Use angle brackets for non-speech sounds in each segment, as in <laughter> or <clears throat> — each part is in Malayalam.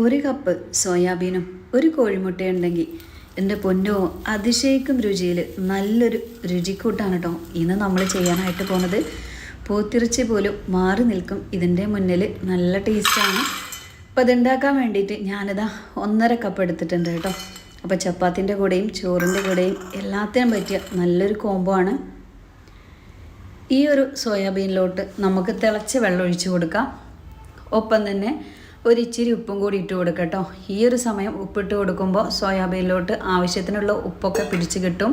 ഒരു കപ്പ് സോയാബീനും ഒരു കോഴിമുട്ടയുണ്ടെങ്കിൽ എന്റെ പൊന്നോ അതിശയിക്കും രുചിയിൽ നല്ലൊരു രുചിക്കൂട്ടാണ് കേട്ടോ ഇന്ന് നമ്മൾ ചെയ്യാനായിട്ട് പോണത്. പോത്തിറച്ചി പോലും മാറി നിൽക്കും ഇതിന്റെ മുന്നിൽ നല്ല ടേസ്റ്റാണ്. അപ്പോൾ അതുണ്ടാക്കാൻ വേണ്ടിയിട്ട് ഞാനിതാ ഒന്നര കപ്പ് എടുത്തിട്ടുണ്ട് കേട്ടോ അപ്പോൾ ചപ്പാത്തിന്റെ കൂടെയും ചോറിന്റെ കൂടെയും എല്ലാത്തിനും പറ്റിയ നല്ലൊരു കോംബോ ആണ്. ഈ ഒരു സോയാബീനിലോട്ട് നമുക്ക് തിളച്ച വെള്ളം ഒഴിച്ച് കൊടുക്കാം. ഒപ്പം തന്നെ ഒരു ഇച്ചിരി ഉപ്പും കൂടി ഇട്ട് കൊടുക്കുക കേട്ടോ ഈ ഒരു സമയം ഉപ്പിട്ട് കൊടുക്കുമ്പോൾ സോയാബീനിലോട്ട് ആവശ്യത്തിനുള്ള ഉപ്പൊക്കെ പിടിച്ച് കിട്ടും.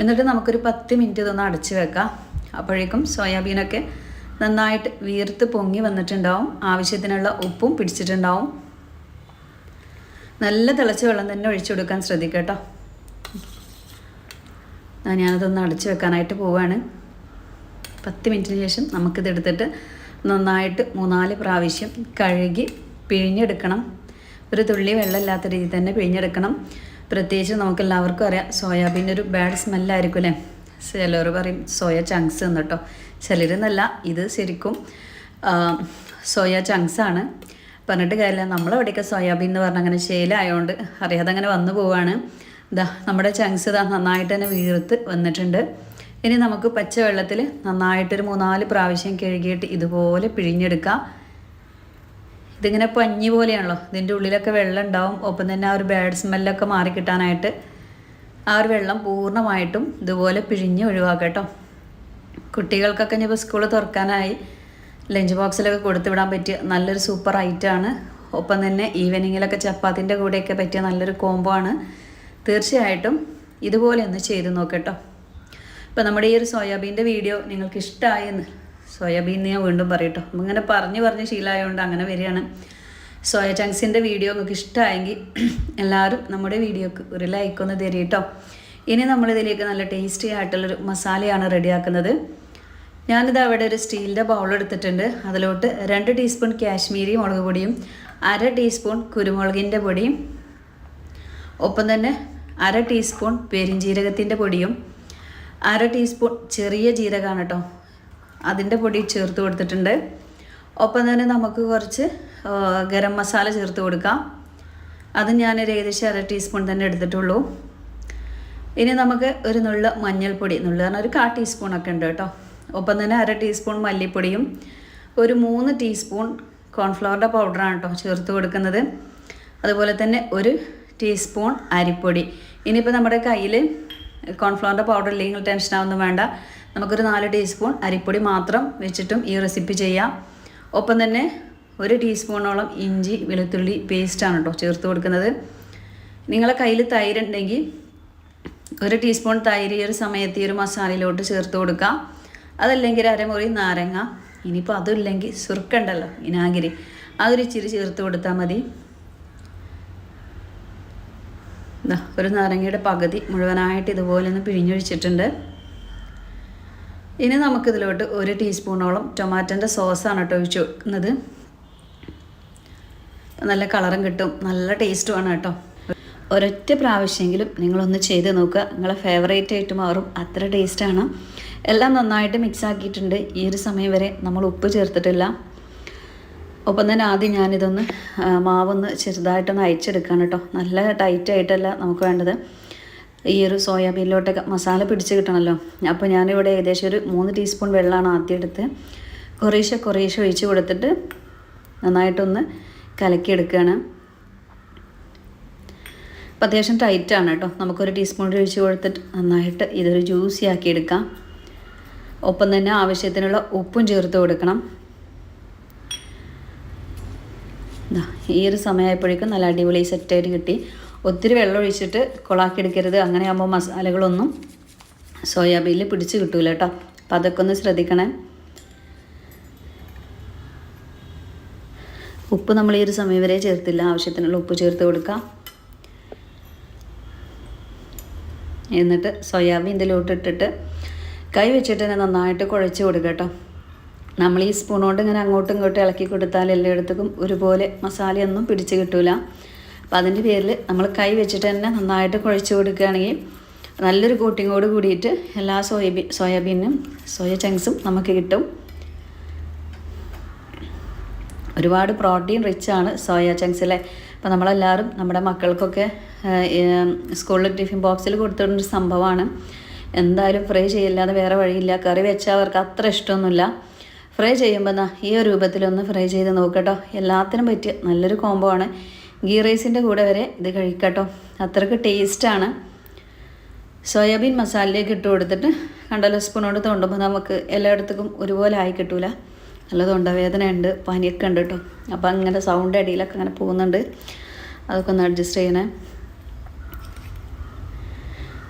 എന്നിട്ട് നമുക്കൊരു പത്ത് മിനിറ്റ് ഇതൊന്ന് അടച്ച് വെക്കാം. അപ്പോഴേക്കും സോയാബീനൊക്കെ നന്നായിട്ട് വീർത്ത് പൊങ്ങി വന്നിട്ടുണ്ടാവും. ആവശ്യത്തിനുള്ള ഉപ്പും പിടിച്ചിട്ടുണ്ടാവും. നല്ല തിളച്ച വെള്ളം തന്നെ ഒഴിച്ചു കൊടുക്കാൻ ശ്രദ്ധിക്കട്ടോ. ഞാനതൊന്ന് അടച്ചു വെക്കാനായിട്ട് പോവാണ്. പത്ത് മിനിറ്റിന് ശേഷം നമുക്കിത് എടുത്തിട്ട് നന്നായിട്ട് മൂന്നാൽ പ്രാവശ്യം കഴുകി പിഴിഞ്ഞെടുക്കണം. ഒരു തുള്ളി വെള്ളമില്ലാത്ത രീതിയിൽ തന്നെ പിഴിഞ്ഞെടുക്കണം. പ്രത്യേകിച്ച് നമുക്ക് എല്ലാവർക്കും അറിയാം സോയാബീൻ ഒരു ബാഡ് സ്മെല്ലായിരിക്കും അല്ലേ ചിലർ പറയും സോയ ചങ്ക്സ് എന്ന് കേട്ടോ ചിലരെന്നല്ല ഇത് ശരിക്കും സോയ ചങ്ക്സ് ആണ്. പറഞ്ഞിട്ട് കാര്യമില്ല നമ്മളവിടെയൊക്കെ സോയാബീൻ എന്ന് പറഞ്ഞാൽ അങ്ങനെ ശേലായതുകൊണ്ട് അറിയാതെ അങ്ങനെ വന്നു പോവാണ്. ഇതാ നമ്മുടെ ചങ്ക്സ് ഇതാ നന്നായിട്ട് തന്നെ വീർത്ത് വന്നിട്ടുണ്ട്. ഇനി നമുക്ക് പച്ചവെള്ളത്തിൽ നന്നായിട്ടൊരു മൂന്നാൽ പ്രാവശ്യം കഴുകിയിട്ട് ഇതുപോലെ പിഴിഞ്ഞെടുക്കാം. ഇതിങ്ങനെ പഞ്ഞി പോലെയാണല്ലോ. ഇതിന്റെ ഉള്ളിലൊക്കെ വെള്ളം ഉണ്ടാവും. ഒപ്പം തന്നെ ആ ഒരു ബാഡ് സ്മെല്ലൊക്കെ മാറിക്കിട്ടാനായിട്ട് ആ ഒരു വെള്ളം പൂർണമായിട്ടും ഇതുപോലെ പിഴിഞ്ഞ് ഒഴിവാക്കാം കേട്ടോ. കുട്ടികൾക്കൊക്കെ ഇനിയിപ്പോൾ സ്കൂൾ തുറക്കാനായി ലഞ്ച് ബോക്സിലൊക്കെ കൊടുത്തു വിടാൻ പറ്റിയ നല്ലൊരു സൂപ്പർ ഐറ്റമാണ് ഒപ്പം തന്നെ ഈവനിങ്ങിലൊക്കെ ചപ്പാത്തിന്റെ കൂടെയൊക്കെ പറ്റിയ നല്ലൊരു കോംബോ ആണ്. തീർച്ചയായിട്ടും ഇതുപോലെ ഒന്ന് ചെയ്ത് നോക്കട്ടോ ഇപ്പോൾ നമ്മുടെ ഈ ഒരു സോയാബീന്റെ വീഡിയോ നിങ്ങൾക്ക് ഇഷ്ടമായി എന്ന് സോയാബീൻ ഞാൻ വീണ്ടും പറയട്ടോ. ഇങ്ങനെ പറഞ്ഞ് പറഞ്ഞ് ശീലമായതുകൊണ്ട് അങ്ങനെ വരികയാണ്. സോയ ചങ്ക്സിന്റെ വീഡിയോ നിങ്ങൾക്ക് ഇഷ്ടമായെങ്കിൽ <clears throat> എല്ലാവരും നമ്മുടെ വീഡിയോക്ക് ഒരു ലൈക്ക് ഒന്ന് തരും കേട്ടോ. ഇനി നമ്മളിതിലേക്ക് നല്ല ടേസ്റ്റി ആയിട്ടുള്ളൊരു മസാലയാണ് റെഡിയാക്കുന്നത്. ഞാനിത് അവിടെ ഒരു സ്റ്റീലിന്റെ ബൗൾ എടുത്തിട്ടുണ്ട്. അതിലോട്ട് രണ്ട് ടീസ്പൂൺ കാശ്മീരി മുളക് പൊടിയും അര ടീസ്പൂൺ കുരുമുളകിന്റെ പൊടിയും ഒപ്പം തന്നെ അര ടീസ്പൂൺ പെരിഞ്ജീരകത്തിന്റെ പൊടിയും അര ടീസ്പൂൺ ചെറിയ ജീരകമാണ് കേട്ടോ അതിന്റെ പൊടി ചേർത്ത് കൊടുത്തിട്ടുണ്ട്. ഒപ്പം തന്നെ നമുക്ക് കുറച്ച് ഗരം മസാല ചേർത്ത് കൊടുക്കാം. അത് ഞാനൊരു ഏകദേശം അര ടീസ്പൂൺ തന്നെ എടുത്തിട്ടുള്ളൂ. ഇനി നമുക്ക് ഒരു നുള്ള മഞ്ഞൾപ്പൊടി നുള്ള പറഞ്ഞാൽ ഒരു കാ ടീസ്പൂണൊക്കെ ഉണ്ട് കേട്ടോ ഒപ്പം തന്നെ അര ടീസ്പൂൺ മല്ലിപ്പൊടിയും ഒരു മൂന്ന് ടീസ്പൂൺ കോൺഫ്ലവറിന്റെ പൗഡറാണ് കേട്ടോ ചേർത്ത് കൊടുക്കുന്നത്. അതുപോലെ തന്നെ ഒരു ടീസ്പൂൺ അരിപ്പൊടി. ഇനിയിപ്പോൾ നമ്മുടെ കയ്യിൽ കോൺഫ്ലവറിന്റെ പൗഡർ ഇല്ലെങ്കിൽ ടെൻഷനാവൊന്നും വേണ്ട. നമുക്കൊരു നാല് ടീസ്പൂൺ അരിപ്പൊടി മാത്രം വെച്ചിട്ടും ഈ റെസിപ്പി ചെയ്യാം. ഒപ്പം തന്നെ ഒരു ടീസ്പൂണോളം ഇഞ്ചി വെളുത്തുള്ളി പേസ്റ്റാണ് കേട്ടോ ചേർത്ത് കൊടുക്കുന്നത്. നിങ്ങളെ കയ്യിൽ തൈരുണ്ടെങ്കിൽ ഒരു ടീസ്പൂൺ തൈര് ഈ ഒരു സമയത്ത് ഈ ഒരു മസാലയിലോട്ട് ചേർത്ത് കൊടുക്കാം അതല്ലെങ്കിൽ അരമുറി നാരങ്ങ. ഇനിയിപ്പോൾ അതുമില്ലെങ്കിൽ സുർക്കുണ്ടല്ലോ വിനാഗിരി. അതൊരു ഇച്ചിരി ചേർത്ത് കൊടുത്താൽ മതി. ഒരു നാരങ്ങയുടെ പകുതി മുഴുവനായിട്ട് ഇതുപോലെ ഒന്ന് പിഴിഞ്ഞൊഴിച്ചിട്ടുണ്ട്. ഇനി നമുക്കിതിലോട്ട് ഒരു ടീസ്പൂണോളം ടൊമാറ്റോന്റെ സോസാണ് കേട്ടോ ഒഴിച്ച് വെക്കുന്നത് നല്ല കളറും കിട്ടും നല്ല ടേസ്റ്റുമാണ് കേട്ടോ. ഒരൊറ്റ പ്രാവശ്യമെങ്കിലും നിങ്ങളൊന്ന് ചെയ്ത് നോക്കുക. നിങ്ങളെ ഫേവറേറ്റ് ആയിട്ട് മാറും അത്ര ടേസ്റ്റാണ്. എല്ലാം നന്നായിട്ട് മിക്സ് ആക്കിയിട്ടുണ്ട്. ഈ ഒരു സമയം വരെ നമ്മൾ ഉപ്പ് ചേർത്തിട്ടില്ല. ഒപ്പം തന്നെ ആദ്യം ഞാനിതൊന്ന് മാവൊന്ന് ചെറുതായിട്ടൊന്ന് അയച്ചെടുക്കുകയാണ് കേട്ടോ. നല്ല ടൈറ്റായിട്ടല്ല നമുക്ക് വേണ്ടത്. ഈ ഒരു സോയാബീനിലോട്ടൊക്കെ മസാല പിടിച്ച് കിട്ടണമല്ലോ അപ്പോൾ ഞാനിവിടെ ഏകദേശം ഒരു മൂന്ന് ടീസ്പൂൺ വെള്ളമാണ് ആദ്യം എടുത്ത് കുറേശ്ശെ കുറേശ്ശെ ഒഴിച്ച് കൊടുത്തിട്ട് നന്നായിട്ടൊന്ന് കലക്കിയെടുക്കുകയാണ്. അപ്പോൾ അത്യാവശ്യം ടൈറ്റാണ് കേട്ടോ. നമുക്കൊരു ടീസ്പൂൺ ഒഴിച്ച് കൊടുത്തിട്ട് നന്നായിട്ട് ഇതൊരു ജ്യൂസി ആക്കി എടുക്കാം. ഒപ്പം തന്നെ ആവശ്യത്തിനുള്ള ഉപ്പും ചേർത്ത് കൊടുക്കണം. ഈ ഒരു സമയമായപ്പോഴേക്കും നല്ല അടിപൊളി സെറ്റായിട്ട് കിട്ടി. ഒത്തിരി വെള്ളം ഒഴിച്ചിട്ട് കൊളാക്കി എടുക്കരുത്. അങ്ങനെ ആകുമ്പോൾ മസാലകളൊന്നും സോയാബീനിൽ പിടിച്ച് കിട്ടൂല കേട്ടോ. അപ്പം അതൊക്കെ ഒന്ന് ശ്രദ്ധിക്കണേ. ഉപ്പ് നമ്മൾ ഈ ഒരു സമയം വരെ ചേർത്തില്ല. ആവശ്യത്തിനുള്ള ഉപ്പ് ചേർത്ത് കൊടുക്കാം. എന്നിട്ട് സോയാബീൻ ഇതിലോട്ട് ഇട്ടിട്ട് കൈ വെച്ചിട്ട് തന്നെ നന്നായിട്ട് കുഴച്ച് കൊടുക്കുക കേട്ടോ. നമ്മൾ ഈ സ്പൂൺ കൊണ്ട് ഇങ്ങനെ അങ്ങോട്ടും ഇങ്ങോട്ടും ഇളക്കി കൊടുത്താൽ എല്ലായിടത്തേക്കും ഒരുപോലെ മസാലയൊന്നും പിടിച്ച് കിട്ടൂല. അപ്പോൾ അതിന്റെ പേരിൽ നമ്മൾ കൈ വെച്ചിട്ട് തന്നെ നന്നായിട്ട് കുഴച്ച് കൊടുക്കുകയാണെങ്കിൽ നല്ലൊരു കോട്ടിങ്ങോട് കൂടിയിട്ട് എല്ലാ സോയാബീൻ സോയാബീനും സോയ ചങ്ക്സും നമുക്ക് കിട്ടും. ഒരുപാട് പ്രോട്ടീൻ റിച്ച് ആണ് സോയ ചങ്ക്സിലെ അപ്പോൾ നമ്മളെല്ലാവരും നമ്മുടെ മക്കൾക്കൊക്കെ സ്കൂളിൽ ടിഫിൻ ബോക്സിൽ കൊടുത്തിട്ടൊരു സംഭവമാണ്. എന്തായാലും ഫ്രൈ ചെയ്യില്ലാതെ വേറെ വഴിയില്ല. കറി വെച്ചാൽ അവർക്ക് അത്ര ഇഷ്ടമൊന്നുമില്ല. ഫ്രൈ ചെയ്യുമ്പോൾ ഈ ഒരു രൂപത്തിലൊന്ന് ഫ്രൈ ചെയ്ത് നോക്കട്ടോ. എല്ലാത്തിനും പറ്റിയ നല്ലൊരു കോംബോ ആണ്. ഗീ റൈസിന്റെ കൂടെ വരെ ഇത് കഴിക്കട്ടോ. അത്രയ്ക്ക് ടേസ്റ്റാണ് സോയാബീൻ മസാലയിലേക്ക് ഇട്ട് കൊടുത്തിട്ട് കണ്ടല സ്പൂണോട് തോണ്ടുമ്പോൾ നമുക്ക് എല്ലായിടത്തേക്കും ഒരുപോലെ ആയി കിട്ടൂല. നല്ല തൊണ്ടവേദന ഉണ്ട് പനിയൊക്കെ ഉണ്ട് കേട്ടോ അപ്പോൾ അങ്ങനെ സൗണ്ട് അടിയിലൊക്കെ അങ്ങനെ പോകുന്നുണ്ട്. അതൊക്കെ ഒന്ന് അഡ്ജസ്റ്റ് ചെയ്യണേ.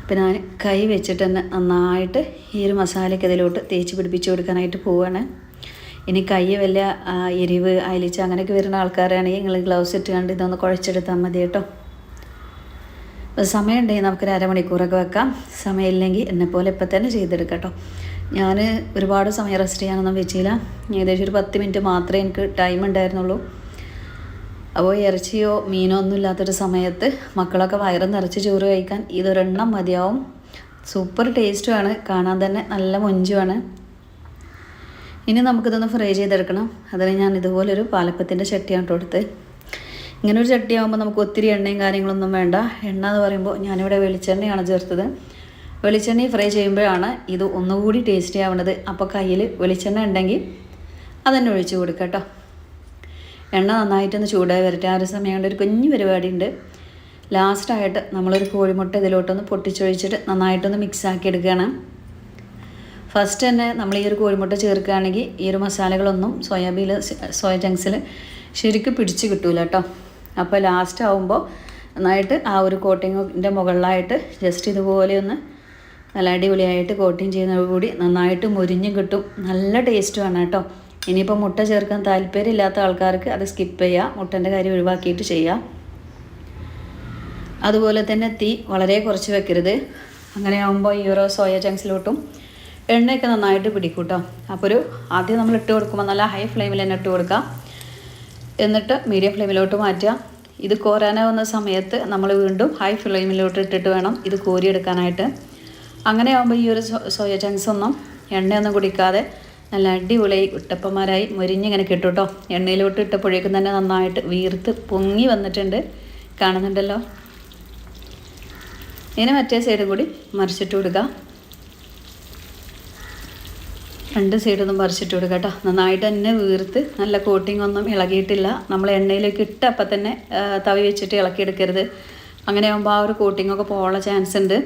അപ്പം ഞാൻ കൈ വെച്ചിട്ട് തന്നെ നന്നായിട്ട് ഈ ഒരു മസാലയ്ക്ക് ഇതിലോട്ട് തേച്ച് പിടിപ്പിച്ച് കൊടുക്കാനായിട്ട് പോവാണ്. ഇനി കൈ വല്ല എരിവ് അയലിച്ച് അങ്ങനെയൊക്കെ വരുന്ന ആൾക്കാരാണെങ്കിൽ നിങ്ങൾ ഗ്ലൗസ് ഇട്ട് കണ്ട് ഇതൊന്ന് കുഴച്ചെടുത്താൽ മതി കേട്ടോ. അപ്പോൾ സമയമുണ്ടെങ്കിൽ നമുക്കൊരു അരമണിക്കൂറൊക്കെ വെക്കാം. സമയമില്ലെങ്കിൽ എന്നെപ്പോലെ ഇപ്പം തന്നെ ചെയ്തെടുക്കാം കേട്ടോ. ഞാൻ ഒരുപാട് സമയം റെസ്റ്റ് ചെയ്യാനൊന്നും വെച്ചില്ല. ഏകദേശം ഒരു പത്ത് മിനിറ്റ് മാത്രമേ എനിക്ക് ടൈം ഉണ്ടായിരുന്നുള്ളൂ. അപ്പോൾ ഇറച്ചിയോ മീനോ ഒന്നും ഇല്ലാത്തൊരു സമയത്ത് മക്കളൊക്കെ വയറ് നിറച്ച് ചോറ് കഴിക്കാൻ ഇതൊരെണ്ണം മതിയാവും. സൂപ്പർ ടേസ്റ്റുമാണ് കാണാൻ തന്നെ നല്ല മൊഞ്ചുമാണ് ഇനി നമുക്കിതൊന്ന് ഫ്രൈ ചെയ്തെടുക്കണം. അതിന് ഞാൻ ഇതുപോലൊരു പാലപ്പത്തിന്റെ ചട്ടിയാണ് കൊടുത്ത് ഇങ്ങനെ ഒരു ചട്ടിയാകുമ്പോൾ നമുക്ക് ഒത്തിരി എണ്ണയും കാര്യങ്ങളൊന്നും വേണ്ട. എണ്ണ എന്ന് പറയുമ്പോൾ ഞാനിവിടെ വെളിച്ചെണ്ണയാണ് ചേർത്തത്. വെളിച്ചെണ്ണ ഫ്രൈ ചെയ്യുമ്പോഴാണ് ഇത് ഒന്നുകൂടി ടേസ്റ്റി ആവുന്നത്. അപ്പോൾ കയ്യിൽ വെളിച്ചെണ്ണ ഉണ്ടെങ്കിൽ അതന്നെ ഒഴിച്ച് കൊടുക്കാം കേട്ടോ. എണ്ണ നന്നായിട്ടൊന്ന് ചൂടായി വരട്ടെ. ആ ഒരു സമയം കൊണ്ട് ഒരു കുഞ്ഞു പരിപാടി ഉണ്ട് ലാസ്റ്റായിട്ട് നമ്മളൊരു കോഴിമുട്ട ഇതിലോട്ടൊന്ന് പൊട്ടിച്ചൊഴിച്ചിട്ട് നന്നായിട്ടൊന്ന് മിക്സ് ആക്കി എടുക്കുകയാണ്. ഫസ്റ്റ് തന്നെ നമ്മൾ ഈ ഒരു കോഴിമുട്ട ചേർക്കുകയാണെങ്കിൽ ഈ ഒരു മസാലകളൊന്നും സോയാബീൻ സോയ ചങ്ക്സിൽ ശരിക്കും പിടിച്ച് കിട്ടൂല കേട്ടോ. അപ്പോൾ ലാസ്റ്റ് ആവുമ്പോൾ നന്നായിട്ട് ആ ഒരു കോട്ടിങ്ങിന്റെ മുകളിലായിട്ട് ജസ്റ്റ് ഇതുപോലെ ഒന്ന് നല്ല അടിപൊളിയായിട്ട് കോട്ടിങ് ചെയ്യുന്നതോടുകൂടി നന്നായിട്ട് മുരിഞ്ഞും കിട്ടും. നല്ല ടേസ്റ്റുമാണ് കേട്ടോ. ഇനിയിപ്പോൾ മുട്ട ചേർക്കാൻ താല്പര്യമില്ലാത്ത ആൾക്കാർക്ക് അത് സ്കിപ്പ് ചെയ്യുക മുട്ടന്റെ കാര്യം ഒഴിവാക്കിയിട്ട് ചെയ്യാം അതുപോലെ തന്നെ തീ വളരെ കുറച്ച് വെക്കരുത്. അങ്ങനെ ആകുമ്പോൾ ഈ ഓരോ സോയ ചങ്ക്സിലോട്ടും എണ്ണയൊക്കെ നന്നായിട്ട് പിടിക്കും കേട്ടോ അപ്പോൾ ഒരു ആദ്യം നമ്മൾ ഇട്ട് കൊടുക്കുമ്പോൾ നല്ല ഹൈ ഫ്ലെയിമിൽ തന്നെ ഇട്ട് കൊടുക്കുക എന്നിട്ട് മീഡിയം ഫ്ലെയിമിലോട്ട് മാറ്റുക. ഇത് കോരാനാവുന്ന സമയത്ത് നമ്മൾ വീണ്ടും ഹൈ ഫ്ലെയിമിലോട്ട് ഇട്ടിട്ട് വേണം ഇത് കോരിയെടുക്കാനായിട്ട്. അങ്ങനെ ആകുമ്പോൾ ഈ ഒരു സോയ ചങ്ക്സ് ഒന്നും എണ്ണയൊന്നും കുടിക്കാതെ നല്ല അടിപൊളിയായി കുട്ടപ്പന്മാരായി മുരിഞ്ഞിങ്ങനെ കിട്ടും കേട്ടോ എണ്ണയിലോട്ട് ഇട്ടപ്പോഴേക്കും തന്നെ നന്നായിട്ട് വീർത്ത് പൊങ്ങി വന്നിട്ടുണ്ട്. കാണുന്നുണ്ടല്ലോ. ഇനി മറ്റേ സൈഡ് കൂടി മറിച്ചിട്ട് കൊടുക്കുക രണ്ട് സൈഡൊന്നും പറിച്ചിട്ട് കൊടുക്കുക കേട്ടോ. നന്നായിട്ട് തന്നെ വീർത്ത് നല്ല കോട്ടിംഗ് ഒന്നും ഇളകിയിട്ടില്ല. നമ്മൾ എണ്ണയിലേക്ക് ഇട്ട് അപ്പം തന്നെ തവി വെച്ചിട്ട് ഇളക്കിയെടുക്കരുത് അങ്ങനെ ആകുമ്പോൾ ആ ഒരു കോട്ടിങ്ങൊക്കെ പോകാനുള്ള ചാൻസ് ഉണ്ട്.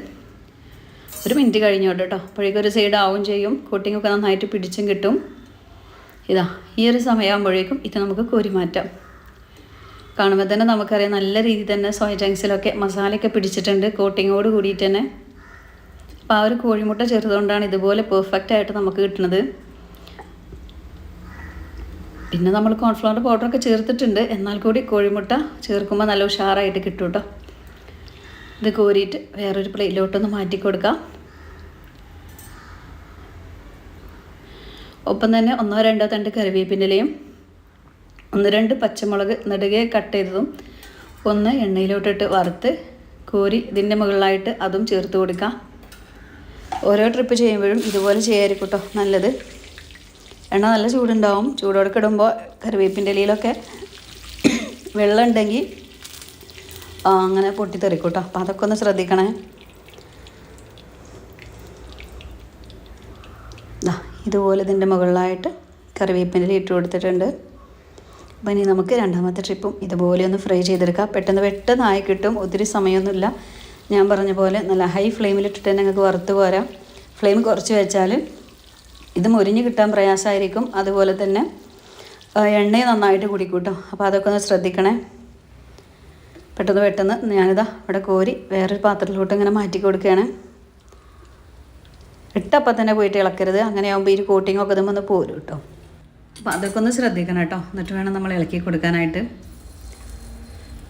ഒരു മിനിറ്റ് കഴിഞ്ഞോട്ട് കേട്ടോ. അപ്പോഴേക്കും ഒരു സൈഡ് ആവും ചെയ്യും. കോട്ടിങ്ങൊക്കെ നന്നായിട്ട് പിടിച്ചും കിട്ടും. ഇതാ ഈ ഒരു സമയമാകുമ്പോഴേക്കും ഇത് നമുക്ക് കോരി മാറ്റാം. കാണുമ്പോൾ തന്നെ നമുക്കറിയാം നല്ല രീതിയിൽ തന്നെ സോയ ജങ്സിലൊക്കെ മസാലയൊക്കെ പിടിച്ചിട്ടുണ്ട്. കോട്ടിങ്ങോട് കൂടിയിട്ട് തന്നെ. അപ്പോൾ ആ ഒരു കോഴിമുട്ട ചേർത്തുകൊണ്ടാണ് ഇതുപോലെ പെർഫെക്റ്റ് ആയിട്ട് നമുക്ക് കിട്ടുന്നത്. പിന്നെ നമ്മൾ കോൺഫ്ലവർ പൗഡറൊക്കെ ചേർത്തിട്ടുണ്ട്. എന്നാൽ കൂടി കോഴിമുട്ട ചേർക്കുമ്പോൾ നല്ല ഉഷാറായിട്ട് കിട്ടും കേട്ടോ ഇത് കോരിയിട്ട് വേറൊരു പ്ലേറ്റിലോട്ടൊന്ന് മാറ്റി കൊടുക്കാം. ഒപ്പം തന്നെ ഒന്നോ രണ്ടോ തണ്ട് കറിവേപ്പിന്റെലയും ഒന്ന് രണ്ട് പച്ചമുളക് നെടുകെ കട്ട് ചെയ്തതും ഒന്ന് എണ്ണയിലോട്ടിട്ട് വറുത്ത് കോരി ഇതിന്റെ മുകളിലായിട്ട് അതും ചേർത്ത് കൊടുക്കാം. ഓരോ ട്രിപ്പ് ചെയ്യുമ്പോഴും ഇതുപോലെ ചെയ്യായിരിക്കും കേട്ടോ നല്ലത്. എണ്ണ നല്ല ചൂടുണ്ടാവും. ചൂടോടെ കിടുമ്പോൾ കറിവേപ്പിന്റെ ഇലയിലൊക്കെ വെള്ളം ഉണ്ടെങ്കിൽ അങ്ങനെ പൊട്ടിത്തെറിക്കും കേട്ടോ അപ്പോൾ അതൊക്കെ ഒന്ന് ശ്രദ്ധിക്കണേ. ഇതുപോലെ ഇതിന്റെ മുകളിലായിട്ട് കറിവേപ്പിന്റെ ഇട്ട് കൊടുത്തിട്ടുണ്ട്. അപ്പം ഇനി നമുക്ക് രണ്ടാമത്തെ ട്രിപ്പും ഇതുപോലെ ഒന്ന് ഫ്രൈ ചെയ്തെടുക്കാം. പെട്ടെന്ന് പെട്ടെന്നായി കിട്ടും. ഒത്തിരി സമയമൊന്നുമില്ല ഞാൻ പറഞ്ഞ പോലെ നല്ല ഹൈ ഫ്ലെയിമിലിട്ടിട്ട് തന്നെ ഞങ്ങൾക്ക് വറുത്ത് പോരാം ഫ്ലെയിം കുറച്ച് വെച്ചാൽ ഇത് മുരിഞ്ഞ് കിട്ടാൻ പ്രയാസമായിരിക്കും. അതുപോലെ തന്നെ എണ്ണയെ നന്നായിട്ട് കുടിക്കൂട്ടോ. കേട്ടോ അപ്പോൾ അതൊക്കെ ഒന്ന് ശ്രദ്ധിക്കണേ. പെട്ടെന്ന് പെട്ടെന്ന് ഞാനിതാ ഇവിടെ കോരി വേറൊരു പാത്രത്തിലോട്ട് ഇങ്ങനെ മാറ്റി കൊടുക്കുകയാണ്. ഇട്ടപ്പം തന്നെ പോയിട്ട് ഇളക്കരുത്. അങ്ങനെ ആകുമ്പോൾ ഈ കോട്ടിങ്ങൊക്കെ ഇതുമ്പോൾ ഒന്ന് പോരും കേട്ടോ അപ്പോൾ അതൊക്കെ ഒന്ന് ശ്രദ്ധിക്കണം കേട്ടോ എന്നിട്ട് വേണം നമ്മൾ ഇളക്കി കൊടുക്കാനായിട്ട്.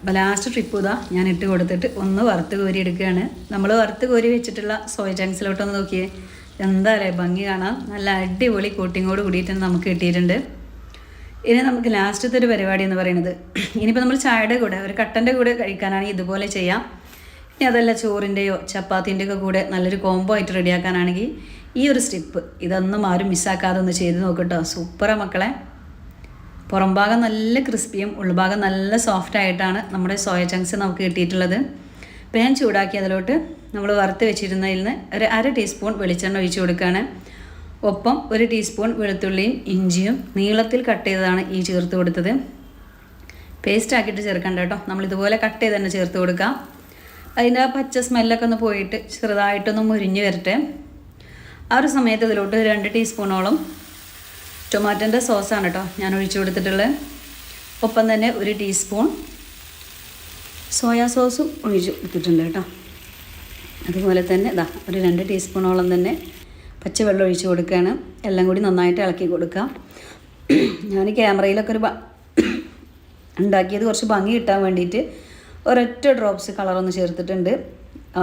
ലാസ്റ്റ് ട്രിപ്പ് ഇതാ ഞാൻ ഇട്ട് കൊടുത്തിട്ട് ഒന്ന് വറുത്ത് കോരി എടുക്കുകയാണ്. നമ്മൾ വറുത്ത് കോരി വെച്ചിട്ടുള്ള സോയ ചങ്ക്സിലോട്ടൊന്ന് നോക്കിയേ. എന്താ അല്ലേ ഭംഗി കാണാം. നല്ല അടിപൊളി കോട്ടിങ്ങോട് കൂടിയിട്ട് നമുക്ക് കിട്ടിയിട്ടുണ്ട്. ഇനി നമുക്ക് ലാസ്റ്റത്തെ ഒരു പരിപാടി എന്ന് പറയുന്നത്. ഇനിയിപ്പോൾ നമ്മൾ ചായയുടെ കൂടെ ഒരു കട്ടന്റെ കൂടെ കഴിക്കാനാണ് ഇതുപോലെ ചെയ്യാം. ഇനി അതല്ല ചോറിന്റെയോ ചപ്പാത്തിന്റെയൊക്കെ കൂടെ നല്ലൊരു കോംബോ ആയിട്ട് റെഡിയാക്കാനാണെങ്കിൽ ഈ ഒരു സ്റ്റെപ്പ് ഇതൊന്നും ആരും മിസ്സാക്കാതെ ഒന്ന് ചെയ്ത് നോക്കട്ടോ സൂപ്പറാണ് മക്കളെ. പുറം ഭാഗം നല്ല ക്രിസ്പിയും ഉൾഭാഗം നല്ല സോഫ്റ്റ് ആയിട്ടാണ് നമ്മുടെ സോയ ചങ്ക്സ് നമുക്ക് കിട്ടിയിട്ടുള്ളത്. പാൻ ചൂടാക്കി അതിലോട്ട് നമ്മൾ വറുത്ത് വെച്ചിരുന്നതിൽ നിന്ന് ഒരു അര ടീസ്പൂൺ വെളിച്ചെണ്ണ ഒഴിച്ച് കൊടുക്കുകയാണ്. ഒപ്പം ഒരു ടീസ്പൂൺ വെളുത്തുള്ളിയും ഇഞ്ചിയും നീളത്തിൽ കട്ട് ചെയ്തതാണ് ഈ ചേർത്ത് കൊടുത്തത്. പേസ്റ്റ് ആക്കിയിട്ട് ചേർക്കണ്ട കേട്ടോ. നമ്മൾ ഇതുപോലെ കട്ട് ചെയ്ത് തന്നെ ചേർത്ത് കൊടുക്കാം അതിന്റെ പച്ച സ്മെല്ലൊക്കെ ഒന്ന് പോയിട്ട് ചെറുതായിട്ടൊന്ന് മുരിഞ്ഞ് വരട്ടെ. ആ ഒരു സമയത്ത് ഇതിലോട്ട് രണ്ട് ടീസ്പൂണോളം ടൊമാറ്റോന്റെ സോസാണ് കേട്ടോ ഞാൻ ഒഴിച്ചു കൊടുത്തിട്ടുള്ളത്. ഒപ്പം തന്നെ ഒരു ടീസ്പൂൺ സോയാ സോസും ഒഴിച്ച് കൊടുത്തിട്ടുണ്ട് കേട്ടോ. അതുപോലെ തന്നെ ഇതാ ഒരു രണ്ട് ടീസ്പൂണോളം തന്നെ പച്ചവെള്ളം ഒഴിച്ച് കൊടുക്കുകയാണ്. എല്ലാം കൂടി നന്നായിട്ട് ഇളക്കി കൊടുക്കാം. ഞാൻ ക്യാമറയിലൊക്കെ ഒരു ഉണ്ടാക്കിയത് കുറച്ച് ഭംഗി കിട്ടാൻ വേണ്ടിയിട്ട് ഒരൊറ്റ ഡ്രോപ്സ് കളറൊന്ന് ചേർത്തിട്ടുണ്ട്.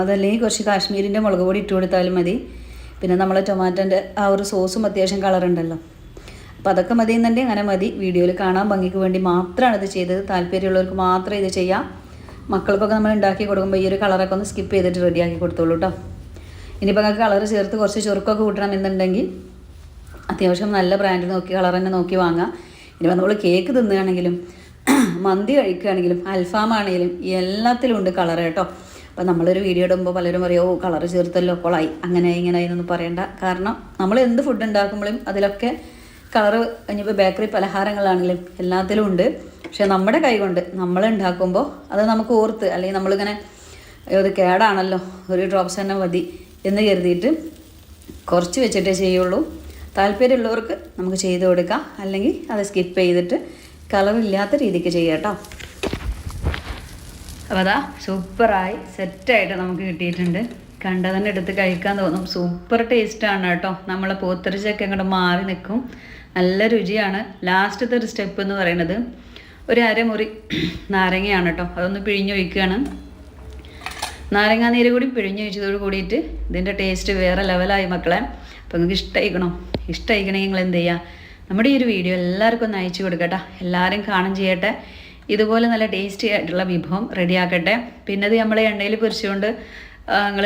അതല്ലെങ്കിൽ കുറച്ച് കാശ്മീരിന്റെ മുളക് പൊടി ഇട്ട് കൊടുത്താലും മതി. പിന്നെ നമ്മളെ ടൊമാറ്റോന്റെ ആ ഒരു സോസും അത്യാവശ്യം കളറുണ്ടല്ലോ. അപ്പോൾ അതൊക്കെ മതി എന്നുണ്ടെങ്കിൽ അങ്ങനെ മതി. വീഡിയോയിൽ കാണാൻ ഭംഗിക്ക് വേണ്ടി മാത്രമാണ് ഇത് ചെയ്തത്. താല്പര്യമുള്ളവർക്ക് മാത്രമേ ഇത് ചെയ്യാം. മക്കൾക്കൊക്കെ നമ്മൾ ഉണ്ടാക്കി കൊടുക്കുമ്പോൾ ഈ ഒരു കളറൊക്കെ ഒന്ന് സ്കിപ്പ് ചെയ്തിട്ട് റെഡിയാക്കി കൊടുത്തോളൂ കേട്ടോ ഇനിയിപ്പോൾ നിങ്ങൾക്ക് കളർ ചേർത്ത് കുറച്ച് ചെറുക്കൊക്കെ കൂട്ടണം എന്നുണ്ടെങ്കിൽ അത്യാവശ്യം നല്ല ബ്രാൻഡ് നോക്കി കളർ തന്നെ നോക്കി വാങ്ങാം. ഇനി നമ്മൾ കേക്ക് തിന്നുകയാണെങ്കിലും മന്തി കഴിക്കുകയാണെങ്കിലും അൽഫാം ആണെങ്കിലും എല്ലാത്തിലും ഉണ്ട് കളർ കേട്ടോ. അപ്പോൾ നമ്മളൊരു വീഡിയോ ഇടുമ്പോൾ പലരും പറയും കളർ ചേർത്തല്ലോ കൊളായി. അങ്ങനെ ഇങ്ങനെ എന്നൊന്നും പറയണ്ട. കാരണം നമ്മൾ എന്ത് ഫുഡ് ഉണ്ടാക്കുമ്പോഴും അതിലൊക്കെ കളറ് ഇനിയിപ്പോൾ ബേക്കറി പലഹാരങ്ങളാണെങ്കിലും എല്ലാത്തിലും ഉണ്ട്. പക്ഷെ നമ്മുടെ കൈ കൊണ്ട് നമ്മൾ ഉണ്ടാക്കുമ്പോൾ അത് നമുക്ക് ഓർത്ത് അല്ലെങ്കിൽ നമ്മളിങ്ങനെ ഇത് കേടാണല്ലോ ഒരു ഡ്രോപ്സ് തന്നെ മതി എന്ന് കരുതിയിട്ട് കുറച്ച് വെച്ചിട്ടേ ചെയ്യുള്ളൂ. താല്പര്യമുള്ളവർക്ക് നമുക്ക് ചെയ്ത് കൊടുക്കാം. അല്ലെങ്കിൽ അത് സ്കിപ്പ് ചെയ്തിട്ട് കളറില്ലാത്ത രീതിക്ക് ചെയ്യാം കേട്ടോ. അപ്പോൾ അതാ സൂപ്പറായി സെറ്റായിട്ട് നമുക്ക് കിട്ടിയിട്ടുണ്ട്. കണ്ടതന്നെ എടുത്ത് കഴിക്കാൻ തോന്നും. സൂപ്പർ ടേസ്റ്റാണ് കേട്ടോ. നമ്മളെ പോത്തിറച്ചിയൊക്കെ അങ്ങോട്ട് മാറി നിൽക്കും. നല്ല രുചിയാണ്. ലാസ്റ്റത്തെ ഒരു സ്റ്റെപ്പ് എന്ന് പറയുന്നത് ഒരു അരമുറി നാരങ്ങയാണ് കേട്ടോ അതൊന്ന് പിഴിഞ്ഞൊഴിക്കുകയാണ് നാരങ്ങാ നീര് കൂടി പിഴിഞ്ഞൊഴിച്ചതോട് കൂടിയിട്ട് ഇതിന്റെ ടേസ്റ്റ് വേറെ ലെവലായി മക്കളെ. അപ്പോൾ നിങ്ങൾക്ക് ഇഷ്ടമായിക്കണോ ഇഷ്ടമായിക്കണമെങ്കിൽ നിങ്ങൾ എന്ത് ചെയ്യുക നമ്മുടെ ഈ ഒരു വീഡിയോ എല്ലാവർക്കും ഒന്ന് അയച്ചു കൊടുക്കട്ടെ എല്ലാവരും കാണും ചെയ്യട്ടെ. ഇതുപോലെ നല്ല ടേസ്റ്റി ആയിട്ടുള്ള വിഭവം റെഡിയാക്കട്ടെ പിന്നെ ഇത് നമ്മൾ എണ്ണയിൽ പൊരിച്ചുകൊണ്ട് നിങ്ങൾ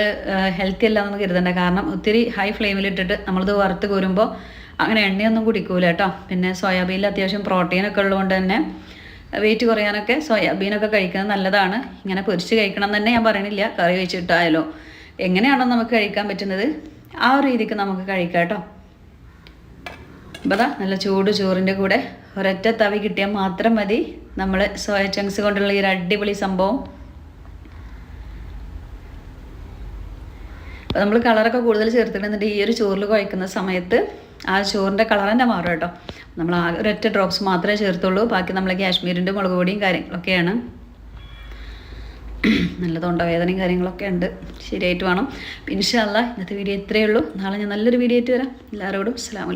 ഹെൽത്തി അല്ല എന്ന് കരുതണ്ട. കാരണം ഒത്തിരി ഹൈ ഫ്ലെയിമിലിട്ടിട്ട് നമ്മളിത് വറുത്ത് കോരുമ്പോൾ അങ്ങനെ എണ്ണയൊന്നും കുടിക്കൂല കേട്ടോ. പിന്നെ സോയാബീനിൽ അത്യാവശ്യം പ്രോട്ടീനൊക്കെ ഉള്ളതുകൊണ്ട് തന്നെ വെയിറ്റ് കുറയാനൊക്കെ സോയാബീനൊക്കെ കഴിക്കുന്നത് നല്ലതാണ്. ഇങ്ങനെ പൊരിച്ച് കഴിക്കണം തന്നെ ഞാൻ പറയണില്ല. കറി വെച്ചിട്ടായാലോ. എങ്ങനെയാണോ നമുക്ക് കഴിക്കാൻ പറ്റുന്നത് ആ ഒരു രീതിക്ക് നമുക്ക് കഴിക്കാം കേട്ടോ. അപ്പോൾ ദാ നല്ല ചൂട് ചോറിന്റെ കൂടെ ഒരൊറ്റ തവി കിട്ടിയാൽ മാത്രം മതി. നമ്മൾ സോയ ചങ്ക്സ് കൊണ്ടുള്ള ഈ ഒരു അടിപൊളി സംഭവം. അപ്പോൾ നമ്മൾ കളറൊക്കെ കൂടുതൽ ചേർത്തിട്ടുണ്ടെങ്കിൽ ഈ ഒരു ചോറിൽ കുഴക്കുന്ന സമയത്ത്. ആ ചോറിന്റെ കളർ തന്നെ മാറും കേട്ടോ. നമ്മൾ ആ ഒരൊറ്റ ഡ്രോപ്സ് മാത്രമേ ചേർത്തുള്ളൂ. ബാക്കി നമ്മൾ കാശ്മീരിന്റെ മുളക് പൊടിയും കാര്യങ്ങളൊക്കെയാണ്. നല്ല തൊണ്ടവേദനയും കാര്യങ്ങളൊക്കെ ഉണ്ട്. ശരിയായിട്ട് വേണം. ഇൻഷാല്ല ഇന്നത്തെ വീഡിയോ ഇത്രയേ ഉള്ളൂ. നാളെ ഞാൻ നല്ലൊരു വീഡിയോ ആയിട്ട് വരാം. എല്ലാവരോടും അസ്സാം